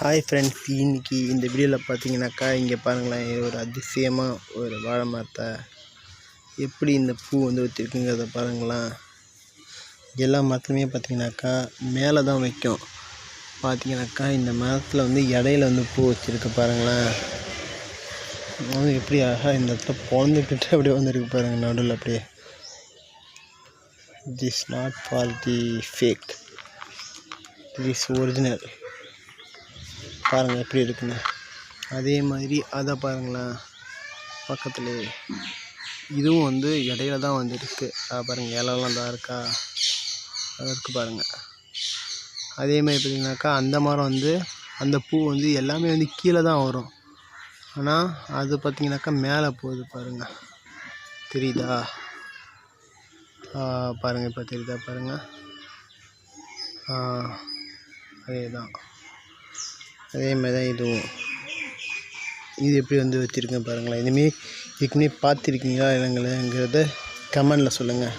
Hi friends இன்னைக்கு இந்த வீடியோவில் பார்த்தீங்கன்னாக்கா இங்கே பாருங்களேன் இது ஒரு அதிசயமாக ஒரு வாழை மரத்தை எப்படி இந்த பூ வந்து வச்சுருக்குங்கிறத பாருங்களேன். எல்லா மரத்துலையுமே பார்த்தீங்கன்னாக்கா மேலே தான் வைக்கும். பார்த்தீங்கன்னாக்கா இந்த மரத்தில் வந்து இடையில வந்து பூ வச்சுருக்கு பாருங்களேன். வந்து எப்படி அழகாக இந்த இடத்துல பிறந்துக்கிட்டு அப்படியே வந்துருக்கு பாருங்கள் நடுவில் அப்படியே. This not for the fake is original பாருங்கள் எப்படி இருக்குன்னு. அதே மாதிரி அதை பாருங்களேன் பக்கத்துலேயே இதுவும் வந்து இடையில தான் வந்து இருக்குது அதை பாருங்கள் இலலாம் தான் இருக்கா? அது இருக்குது பாருங்கள் அதே மாதிரி பார்த்திங்கனாக்கா அந்த மரம் வந்து அந்த பூ வந்து எல்லாமே வந்து கீழே தான் வரும். ஆனால் அது பார்த்தீங்கன்னாக்கா மேலே போகுது பாருங்கள் தெரியுதா? பாருங்கள் இப்போ தெரியுதா பாருங்கள் அதே தான். அதே மாதிரி தான் இதுவும் இது எப்படி வந்து வச்சுருக்கேன் பாருங்களேன். இதுமாரி இதுக்குமே பார்த்துருக்கீங்களா இல்லைங்கிறத கமெண்டில் சொல்லுங்கள்.